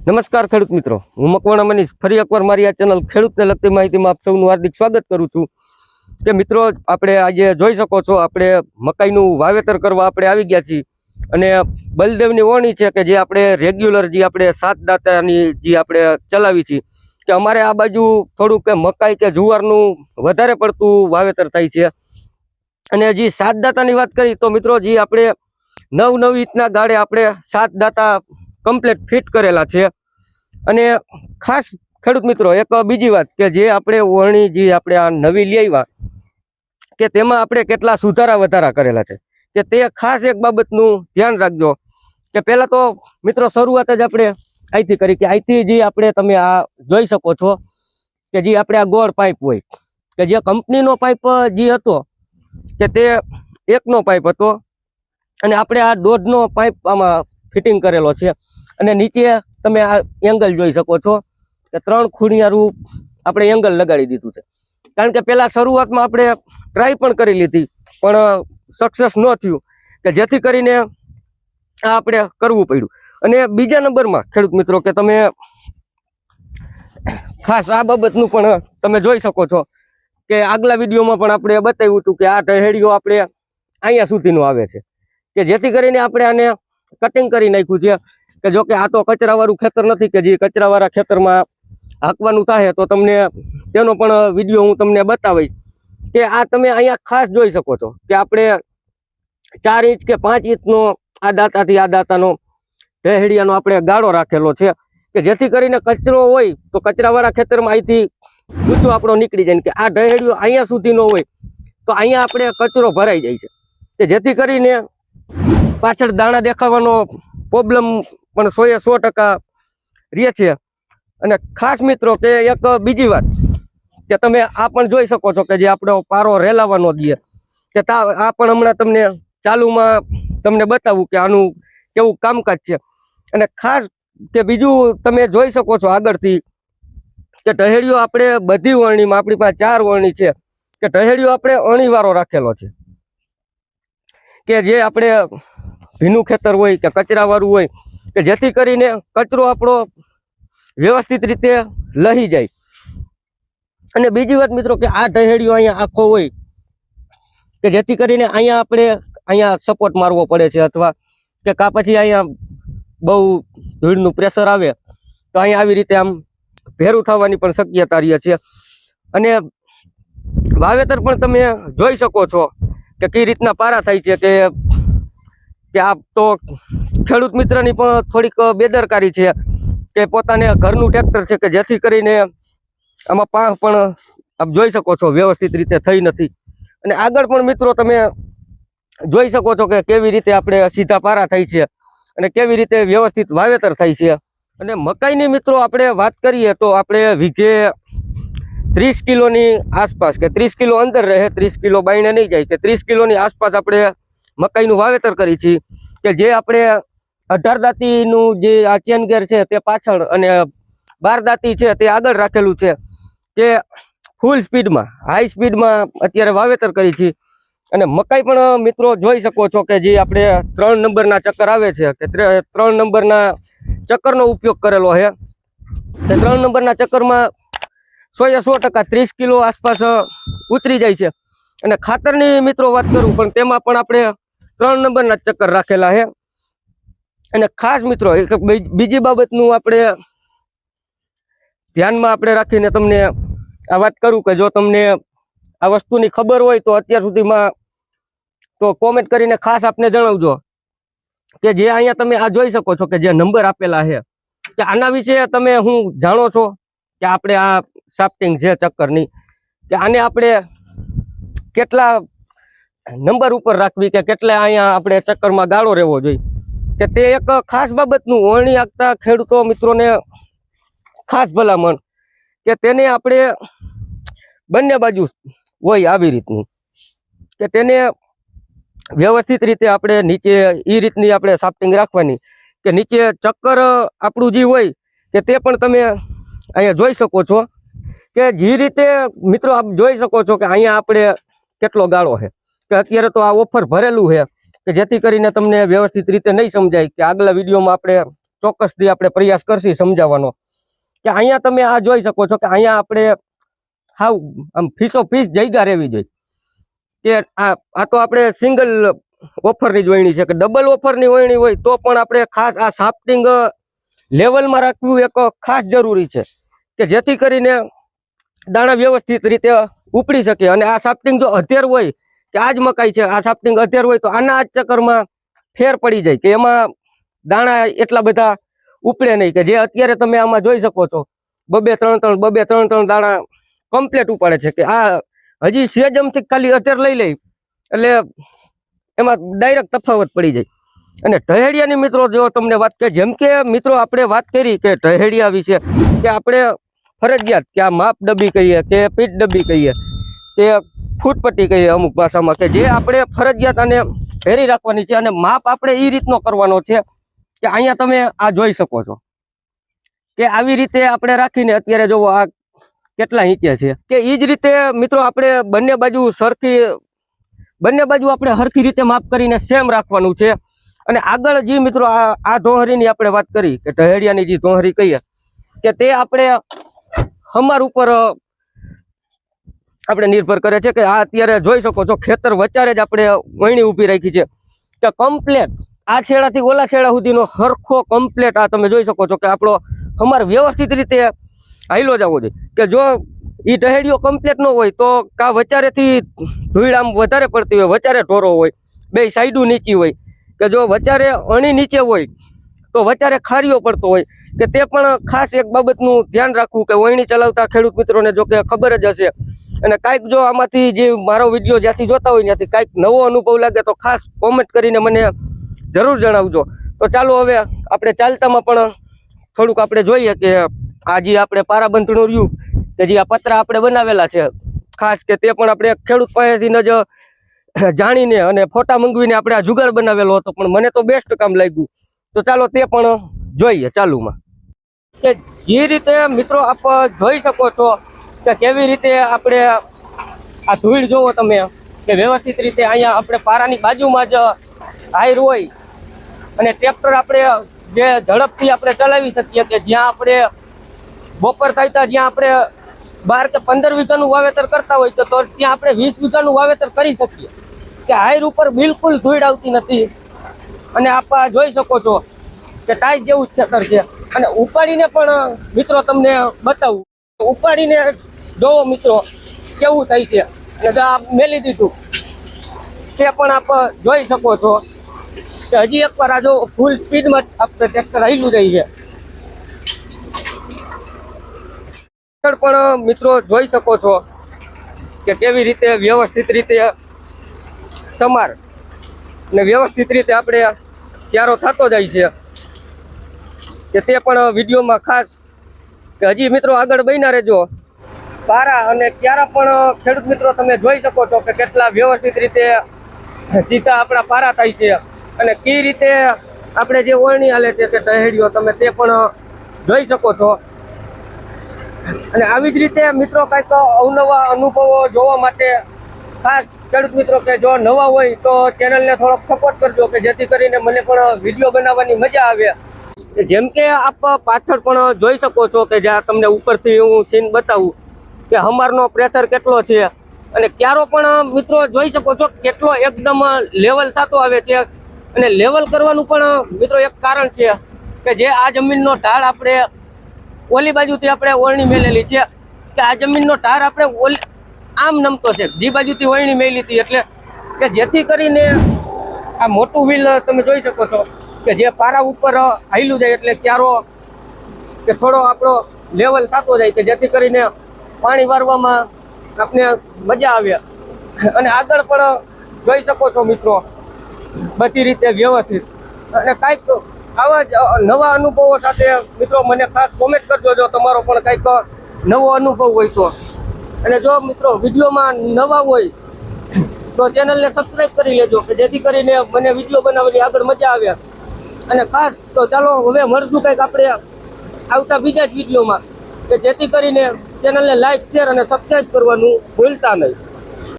નમસ્કાર ખેડૂત મિત્રો. હું મકવાણા મનીષ. ફરી એકવાર મારી આ ચેનલ ખેડૂતને લગતી માહિતીમાં આપ સૌનું હાર્દિક સ્વાગત કરું છું. કે મિત્રો, આપણે આજે જોઈ શકો છો, આપણે મકાઈનું વાવેતર કરવા આપણે આવી ગયા છીએ. અને બલદેવની ઓણી છે કે જે આપણે રેગ્યુલર જે આપણે સાત દાતાની જે આપણે ચલાવી છીએ, કે અમારે આ બાજુ થોડુંક કે મકાઈ કે જુવારનું વધારે પડતું વાવેતર થાય છે. અને જે સાત દાતાની વાત કરી, તો મિત્રો, જે આપણે નવ નવ રીતના ગાળે આપણે સાત દાતા કમ્પ્લીટ ફિટ કરેલા છે. અને ખાસ ખેડૂત મિત્રો, એક બીજી વાત કે જે આપણે ઓરણી જે આપણે આ નવી લેવા કે તેમાં આપણે કેટલા સુધારા વધારા કરેલા છે. કે તે ખાસ એક બાબતનું ધ્યાન રાખજો. કે પહેલાં તો મિત્રો શરૂઆત જ આપણે અહીંથી કરી કે અહીંથી જે આપણે તમે આ જોઈ શકો છો કે જે આપણે આ ગોળ પાઇપ હોય, કે જે કંપનીનો પાઇપ જે હતો, કે તે એકનો પાઇપ હતો. અને આપણે આ દોઢનો પાઇપ આમાં ફિટિંગ કરેલો છે. અને નીચે તમે આ એંગલ જોઈ શકો છો કે ત્રણ ખૂણિયારું આપણે એંગલ લગાડી દીધું છે. કારણ કે પહેલાં શરૂઆતમાં આપણે ટ્રાય પણ કરી લીધી, પણ સક્સેસ ન થયું કે જેથી કરીને આ આપણે કરવું પડ્યું. અને બીજા નંબરમાં, ખેડૂત મિત્રો, કે તમે ખાસ આ બાબતનું પણ તમે જોઈ શકો છો કે આગલા વિડીયોમાં પણ આપણે બતાવ્યું હતું કે આ ટહેડીઓ આપણે અહીંયા સુધીનું આવે છે. કે જેથી કરીને આપણે આને કટિંગ કરી નાખ્યું છે. કે જોકે આ તો કચરાવાળું ખેતર નથી કે જે કચરાવાળા ખેતરમાં હાંકવાનું થાય તો તમને તેનો પણ વીડિયો હું તમને બતાવીશ. કે આ તમે અહીંયા ખાસ જોઈ શકો છો કે આપણે ચાર ઇંચ કે પાંચ ઇંચનો આ દાંતાથી આ દાંતાનો ઢેહડિયાનો આપણે ગાળો રાખેલો છે કે જેથી કરીને કચરો હોય તો કચરાવાળા ખેતરમાં અહીંથી ઊંચો આપણો નીકળી જાય કે આ ઢહેડિયો અહીંયા સુધીનો હોય તો અહીંયા આપણે કચરો ભરાઈ જાય છે. કે જેથી કરીને પાછળ દાણા દેખાવાનો પ્રોબ્લેમ પણ સો એ સો ટકા રહે છે. અને ખાસ મિત્રો કે એક બીજી વાત, કે તમે આ પણ જોઈ શકો છો કે જે આપણો પારો રેલાવાનો દે કે આ પણ હમણાં તમને ચાલુમાં તમને બતાવું કે આનું કેવું કામકાજ છે. અને ખાસ કે બીજું તમે જોઈ શકો છો આગળથી કે ટહેડીઓ આપણે બધી વરણીમાં, આપણી પાસે ચાર વરણી છે. કે ટહેડીઓ આપણે અણીવાળો રાખેલો છે. કે જે આપણે ભીનું ખેતર હોય કે કચરાવાળું હોય, કે જેથી કરીને કચરો આપણો વ્યવસ્થિત રીતે લહી જાય. અને બીજી વાત મિત્રો કે આ ઢહેડીઓ અહીંયા આખો હોય, કે જેથી કરીને અહીંયા આપણે અહીંયા સપોર્ટ મારવો પડે છે અથવા કે કા પછી અહીંયા બહુ ધૂળનું પ્રેશર આવે, તો અહીંયા આવી રીતે આમ ભેરું થવાની પણ શક્યતા રહે છે. અને વાવેતર પણ તમે જોઈ શકો છો. કે કઈ રીતના પારા થાય છે કે કે આ તો ખેડૂત મિત્રની પણ થોડીક બેદરકારી છે કે પોતાને ઘરનું ટ્રેક્ટર છે કે જેથી કરીને આમાં પાહ પણ આપ જોઈ શકો છો વ્યવસ્થિત રીતે થઈ નથી. અને આગળ પણ મિત્રો તમે જોઈ શકો છો કે કેવી રીતે આપણે સીધા પારા થાય છે અને કેવી રીતે વ્યવસ્થિત વાવેતર થાય છે. અને મકાઈની મિત્રો આપણે વાત કરીએ તો આપણે વીઘે ત્રીસ કિલોની આસપાસ કે ત્રીસ કિલો અંદર રહે, ત્રીસ કિલો બાઈને નહીં જાય, કે ત્રીસ કિલોની આસપાસ આપણે મકાઈનું વાવેતર કરી છીએ કે જે આપણે અઢાર દાંતીનું જે આ ચેન ગેર છે તે પાછળ અને બાર દાંતી છે તે આગળ રાખેલું છે કે ફૂલ સ્પીડમાં, હાઈ સ્પીડમાં અત્યારે વાવેતર કરી છીએ અને મકાઈ પણ મિત્રો જોઈ શકો છો કે જે આપણે ત્રણ નંબરના ચક્કર આવે છે કે ત્રે- ત્રણ નંબરના ચક્કરનો ઉપયોગ કરેલો છે. ત્રણ નંબરના ચક્કરમાં સો એ સો ટકા ત્રીસ કિલો આસપાસ ઉતરી જાય છે. અને ખાતરની મિત્રો વાત કરું, પણ તેમાં પણ આપણે ત્રણ નંબરના ચક્કર રાખેલા છે. અને ખાસ મિત્રો, એક બીજી બાબતનું આપણે ધ્યાનમાં આપણે રાખીને તમને આ વાત કરું કે જો તમને આ વસ્તુની ખબર હોય તો અત્યાર સુધીમાં તો કોમેન્ટ કરીને ખાસ આપને જણાવજો કે જે અહીંયા તમે આ જોઈ શકો છો કે જે નંબર આપેલા છે. કે આના વિશે તમે હું જાણો છો કે આપણે આ સાફ્ટિંગ છે ચક્કરની, કે આને આપણે કેટલા નંબર ઉપર રાખવી કે કેટલા અહીંયા આપણે ચક્કરમાં ગાળો રહેવો જોઈએ. કે તે એક ખાસ બાબતનું વરણી આપતા ખેડૂતો મિત્રોને ખાસ ભલામણ કે તેને આપણે બંને બાજુ હોય આવી રીતનું. કે તેને વ્યવસ્થિત રીતે આપણે નીચે એ રીતની આપણે સાફ્ટિંગ રાખવાની. કે નીચે ચક્કર આપણું જે હોય કે તે પણ તમે અહીંયા જોઈ શકો છો. કે જે રીતે મિત્રો આપ જોઈ શકો છો કે અહીંયા આપણે કેટલો ગાળો છે. કે અત્યારે તો આ ઓફર ભરેલું છે કે જેથી કરીને તમને વ્યવસ્થિત રીતે નહીં સમજાય કે આગલા વિડીયોમાં આપણે ચોક્કસથી આપણે પ્રયાસ કરશી સમજાવવાનો. કે અહીંયા તમે આ જોઈ શકો છો કે અહીંયા આપણે હાવ આમ ફીસો ફીસ જગ્યા રહેવી જોઈએ. કે આ આ તો આપણે સિંગલ ઓફરની જ વળણી છે. કે ડબલ ઓફરની વળણી હોય તો પણ આપણે ખાસ આ સાફ્ટિંગ લેવલમાં રાખવું એક ખાસ જરૂરી છે. કે જેથી કરીને દાણા વ્યવસ્થિત રીતે ઉપડી શકે અને આ સાફ્ટિંગ જો અધેર હોય કે આ જ મકાઈ છે, આ સાફ્ટિંગ અધેર હોય તો આના આ ચક્કરમાં ફેર પડી જાય કે એમાં દાણા એટલા બધા ઉપડે નહીં કે જે અત્યારે તમે આમાં જોઈ શકો છો, બબે ત્રણ ત્રણ, બબે ત્રણ ત્રણ દાણા કમ્પ્લેટ ઉપાડે છે કે આ હજી સેજમથી ખાલી અધેર લઈ લઈ એટલે એમાં ડાયરેક્ટ તફાવત પડી જાય. અને ટહેડિયાની મિત્રો, જો તમને વાત કે જેમ કે મિત્રો, આપણે વાત કરી કે ટહેડિયા વિશે કે આપણે ફરજિયાત કે આ માપ ડબ્બી કહીએ, કે પીઠ ડબ્બી કહીએ, કે ફૂટપટ્ટી કહીએ અમુક ભાષામાં, કે જે આપણે ફરજિયાત અને ફેરી રાખવાની છે અને માપ આપણે એ રીતનો કરવાનો છે કે અહીંયા તમે આ જોઈ શકો છો. કે આવી રીતે આપણે રાખીને અત્યારે જોવો આ કેટલા ઈંચ્યા છે. કે એ જ રીતે મિત્રો આપણે બંને બાજુ સરખી, બંને બાજુ આપણે સરખી રીતે માપ કરીને સેમ રાખવાનું છે. અને આગળ જે મિત્રો આ આ ધોહરીની આપણે વાત કરી, કે ટહેડિયાની જે ધોહરી કહીએ, કે તે આપણે હમાર ઉપર આપણે નિર્ભર કરે છે કે આ અત્યારે જોઈ શકો છો, ખેતર વચારે જ આપણે વણી ઊભી રાખી છે. કે કમ્પ્લેટ આ છેડાથી ઓલા છેડા સુધીનો સરખો કમ્પ્લેટ આ તમે જોઈ શકો છો કે આપણો અમારે વ્યવસ્થિત રીતે હાઈલો જવો જોઈએ કે જો એ ટહેડીઓ કમ્પ્લેટ ન હોય તો કા વચારેથી ધૂળ આમ વધારે પડતી હોય વચારે ઢોરો હોય, બે સાઈડું નીચી હોય. કે જો વચારે અણી નીચે હોય તો વચારે ખારીઓ પડતો હોય કે તે પણ ખાસ એક બાબતનું ધ્યાન રાખવું કે વહીણી ચલાવતા ખેડૂત મિત્રોને જો કે ખબર જ હશે. અને કાંઈક જો આમાંથી જે મારો વીડિયો જ્યાંથી જોતા હોય ત્યાંથી કાંઈક નવો અનુભવ લાગે તો ખાસ કોમેન્ટ કરીને મને જરૂર જણાવજો. તો ચાલો હવે આપણે ચાલતામાં પણ થોડુંક આપણે જોઈએ કે આ જે આપણે પારાબંધનું રહ્યું કે જે આ પતરા આપણે બનાવેલા છે, ખાસ કે તે પણ આપણે ખેડૂત પાસેથી જ જાણીને અને ફોટા મંગવીને આપણે આ જુગાર બનાવેલો હતો. પણ મને તો બેસ્ટ કામ લાગ્યું. તો ચાલો તે પણ જોઈએ ચાલુમાં. કે જે રીતે મિત્રો આપ જોઈ શકો છો કે કેવી રીતે આપણે આ ધૂળ જોવો તમે, કે વ્યવસ્થિત રીતે અહીંયા આપણે પારાની બાજુમાં જ હાઈર હોય અને ટ્રેક્ટર આપણે જે ઝડપથી આપણે ચલાવી શકીએ કે જ્યાં આપણે બપોર થાય જ્યાં આપણે બાર કે પંદર વીઘાનું વાવેતર કરતા હોય તો ત્યાં આપણે વીસ વીઘાનું વાવેતર કરી શકીએ. કે હાઈર ઉપર બિલકુલ ધૂળ આવતી નથી. અને આપ જોઈ શકો છો કે ટાઈસ જેવું જ છે. અને ઉપાડીને પણ, મિત્રો, તમને બતાવું. ઉપાડીને જોવો મિત્રો, કેવું થાય છે. જો આ મેલી દીધું, તે પણ આપ જોઈ શકો છો કે હજી એકવાર આ જો ફૂલ સ્પીડમાં આપણે ટ્રેક્ટર હેલું રહી છે. પણ, મિત્રો, જોઈ શકો છો કે કેવી રીતે વ્યવસ્થિત રીતે સમાર ને વ્યવસ્થિત રીતે આપણે ક્યારો થતો જાય છે. કે તે પણ વિડીયોમાં ખાસ કે હજી મિત્રો આગળ બન્યા રહેજો. પારા અને ક્યારા પણ ખેડૂત મિત્રો તમે જોઈ શકો છો કે કેટલા વ્યવસ્થિત રીતે સીધા આપણા પારા થાય છે. અને કઈ રીતે આપણે જે ઓળણી હાલે છે કે ટહેડીઓ તમે તે પણ જોઈ શકો છો. અને આવી જ રીતે મિત્રો કંઈક અવનવા અનુભવો જોવા માટે ખાસ ખેડૂત મિત્રો કે જો નવા હોય તો ચેનલને થોડોક સપોર્ટ કરજો કે જેથી કરીને મને પણ વીડિયો બનાવવાની મજા આવે. જેમ કે આપ પાછળ પણ જોઈ શકો છો કે જ્યાં તમને ઉપરથી હું સીન બતાવું કે હમારનો પ્રેશર કેટલો છે અને ક્યારો પણ મિત્રો જોઈ શકો છો કેટલો એકદમ લેવલ થતો આવે છે અને લેવલ કરવાનું પણ મિત્રો એક કારણ છે કે જે આ જમીનનો ઢાળ આપણે ઓલી બાજુથી આપણે ઓળણી મેલેલી છે કે આ જમીનનો ઢાર આપણે ઓલી આમ નમતો છે. જી બાજુથી વળણી મેલી હતી એટલે કે જેથી કરીને આ મોટું વ્હીલ તમે જોઈ શકો છો કે જે પારા ઉપર હાઈલું જાય એટલે ક્યારો કે થોડો આપણો લેવલ થતો જાય કે જેથી કરીને પાણી વારવામાં આપને મજા આવે. અને આગળ પણ જોઈ શકો છો મિત્રો બધી રીતે વ્યવસ્થિત. અને કાંઈક આવા જ નવા અનુભવો સાથે મિત્રો મને ખાસ કોમેન્ટ કરજો જો તમારો પણ કંઈક નવો અનુભવ હોય તો. અને જો મિત્રો વિડીયોમાં નવા હોય, તો ચેનલને સબસ્ક્રાઈબ કરી લેજો, કે જેથી કરીને મને વીડિયો બનાવવાની આગળ મજા આવે. અને ખાસ તો ચાલો હવે મળશું કંઈક આપણે આવતા બીજા જ વિડીયોમાં, કે જેથી કરીને ચેનલને લાઈક શેર અને સબસ્ક્રાઈબ કરવાનું ભૂલતા નહીં.